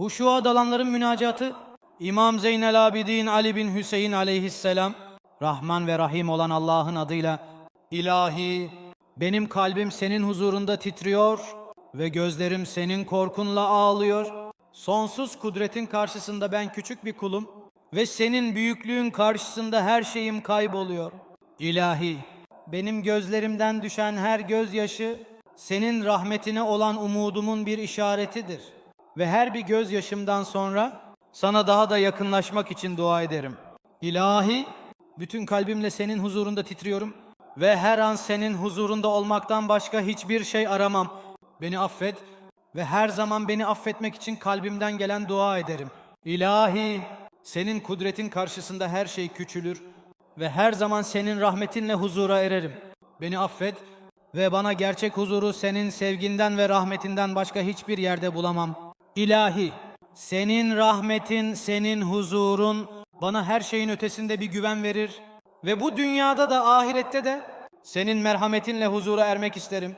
Huşuğa dalanların münacatı İmam Zeynel Abidin Ali bin Hüseyin aleyhisselam Rahman ve Rahim olan Allah'ın adıyla İlahi benim kalbim senin huzurunda titriyor ve gözlerim senin korkunla ağlıyor. Sonsuz kudretin karşısında ben küçük bir kulum ve senin büyüklüğün karşısında her şeyim kayboluyor. İlahi benim gözlerimden düşen her gözyaşı senin rahmetine olan umudumun bir işaretidir. Ve her bir gözyaşımdan sonra sana daha da yakınlaşmak için dua ederim. İlahi, bütün kalbimle senin huzurunda titriyorum ve her an senin huzurunda olmaktan başka hiçbir şey aramam. Beni affet ve her zaman beni affetmek için kalbimden gelen dua ederim. İlahi, senin kudretin karşısında her şey küçülür ve her zaman senin rahmetinle huzura ererim. Beni affet ve bana gerçek huzuru senin sevginden ve rahmetinden başka hiçbir yerde bulamam. İlahi, senin rahmetin, senin huzurun bana her şeyin ötesinde bir güven verir ve bu dünyada da ahirette de senin merhametinle huzura ermek isterim.